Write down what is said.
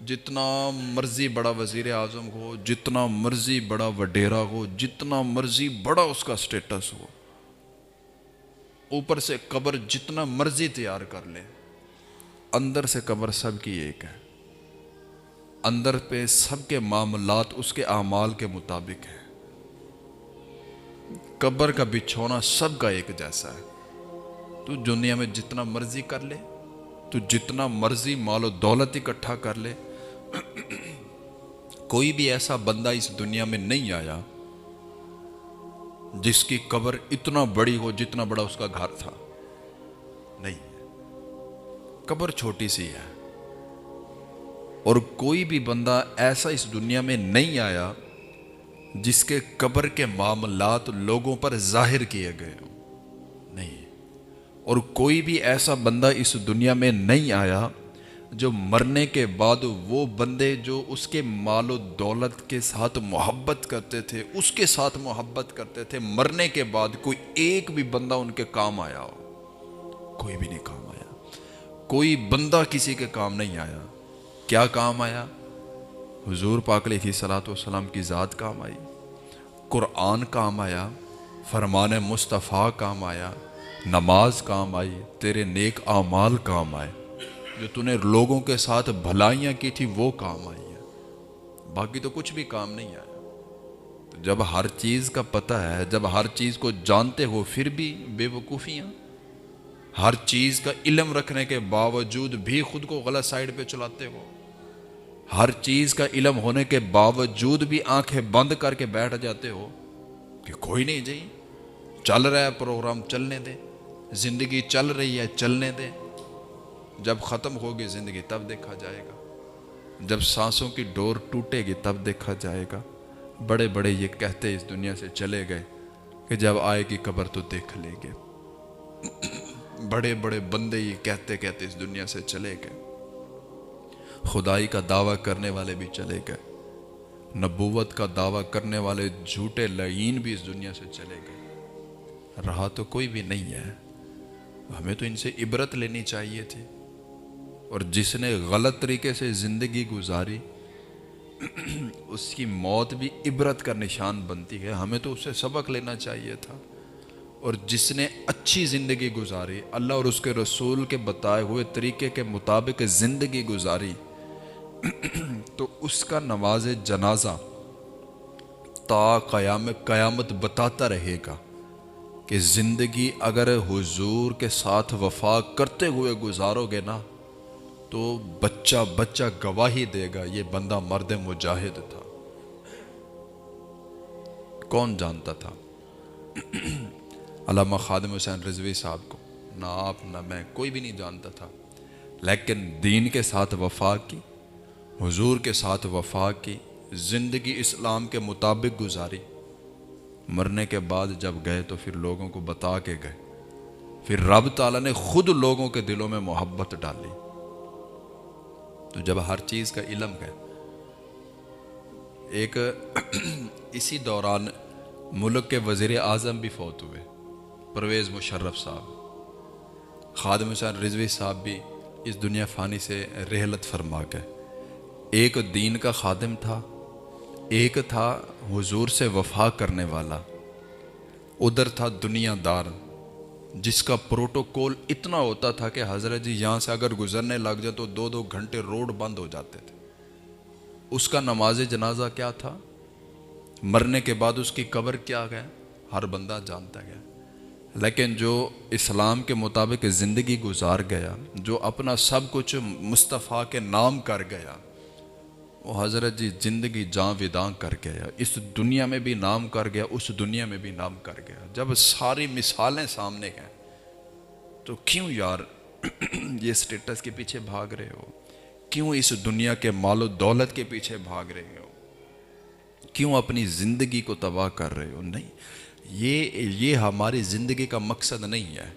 जितना मर्ज़ी बड़ा वज़ीर आज़म हो, जितना मर्ज़ी बड़ा वडेरा हो, जितना मर्ज़ी बड़ा उसका स्टेटस हो, ऊपर से कब्र जितना मर्ज़ी तैयार कर ले, अंदर से कब्र सबकी एक है। अंदर पे सबके मामलात उसके अमाल के मुताबिक है। कब्र का बिछोना सबका एक जैसा है। तू दुनिया में जितना मर्ज़ी कर ले, तू जितना मर्ज़ी मालो दौलत इकट्ठा कर ले कोई भी ऐसा बंदा इस दुनिया में नहीं आया जिसकी कब्र इतना बड़ी हो जितना बड़ा उसका घर था। नहीं कब्र छोटी सी है। और कोई भी बंदा ऐसा इस दुनिया में नहीं आया जिसके कब्र के मामलात लोगों पर ज़ाहिर किए गए हों। नहीं और कोई भी ऐसा बंदा इस दुनिया में नहीं आया जो मरने के बाद वो बंदे जो उसके मालो दौलत के साथ मोहब्बत करते थे, उसके साथ मोहब्बत करते थे, मरने के बाद कोई एक भी बंदा उनके काम आया हो। कोई भी नहीं काम आया। कोई बंदा किसी के काम नहीं आया। क्या काम आया? हुजूर पाकले की सलात सलाम की ज़ात काम आई। कुरान काम आया। फरमान मुस्तफ़ा काम आया। नमाज़ काम आई। तेरे नेक आमाल काम आए। जो तूने लोगों के साथ भलाइयाँ की थी, वो काम आई है। बाकी तो कुछ भी काम नहीं आया। तो जब हर चीज़ का पता है, जब हर चीज़ को जानते हो, फिर भी बेवकूफ़ियाँ। हर चीज़ का इलम रखने के बावजूद भी खुद को गलत साइड पे चलाते हो। हर चीज़ का इलम होने के बावजूद भी आँखें बंद करके बैठ जाते हो कि कोई नहीं जी, चल रहा है, प्रोग्राम चलने दे। ज़िंदगी चल रही है, चलने दे। जब ख़त्म होगी ज़िंदगी, तब देखा जाएगा। जब सांसों की डोर टूटेगी, तब देखा जाएगा। बड़े बड़े ये कहते इस दुनिया से चले गए कि जब आएगी कब्र तो देख लेंगे। बड़े बड़े बंदे ये कहते कहते इस दुनिया से चले गए। खुदाई का दावा करने वाले भी चले गए। नबूवत का दावा करने वाले झूठे लईन भी इस दुनिया से चले गए। रहा तो कोई भी नहीं है। हमें तो इनसे इबरत लेनी चाहिए थी। और जिसने गलत तरीके से ज़िंदगी गुजारी, उसकी मौत भी इबरत का निशान बनती है। हमें तो उससे सबक लेना चाहिए था। और जिसने अच्छी ज़िंदगी गुजारी, अल्लाह और उसके रसूल के बताए हुए तरीके के मुताबिक ज़िंदगी गुजारी तो उसका नमाज़ जनाजा ता क़याम क़यामत बताता रहेगा कि ज़िंदगी अगर हुजूर के साथ वफा करते हुए गुजारोगे ना तो बच्चा बच्चा गवाही देगा, ये बंदा मर्द मुजाहिद था। कौन जानता था? अलामा खादम हुसैन रिजवी साहब को। ना आप, ना मैं, कोई भी नहीं जानता था। लेकिन दीन के साथ वफा की, हुजूर के साथ वफा की, ज़िंदगी इस्लाम के मुताबिक गुजारी। मरने के बाद जब गए तो फिर लोगों को बता के गए। फिर रब ताला ने खुद लोगों के दिलों में मोहब्बत डाली। तो जब हर चीज़ का इलम है, एक इसी दौरान मुल्क के वज़ी अजम भी फौत हुए, परवेज़ मुशर्रफ साहब, खादम हुसैन रिजवी साहब भी इस दुनिया फ़ानी से रहलत फरमा गए। एक दीन का खादम था, एक था हुजूर से वफा करने वाला, उधर था दुनियादार जिसका प्रोटोकॉल इतना होता था कि हज़रत जी यहाँ से अगर गुजरने लग जाए तो दो दो घंटे रोड बंद हो जाते थे। उसका नमाज़ जनाजा क्या था? मरने के बाद उसकी कब्र क्या है हर बंदा जानता गया। लेकिन जो इस्लाम के मुताबिक ज़िंदगी गुजार गया, जो अपना सब कुछ मुस्तफ़ा के नाम कर गया वो हज़रत जी ज़िंदगी जहाँ विदा कर गया। इस दुनिया में भी नाम कर गया, उस दुनिया में भी नाम कर गया। जब सारी मिसालें सामने हैं तो क्यों यार ये स्टेटस के पीछे भाग रहे हो? क्यों इस दुनिया के मालो दौलत के पीछे भाग रहे हो? क्यों अपनी ज़िंदगी को तबाह कर रहे हो? नहीं, ये ये हमारी ज़िंदगी का मकसद नहीं है।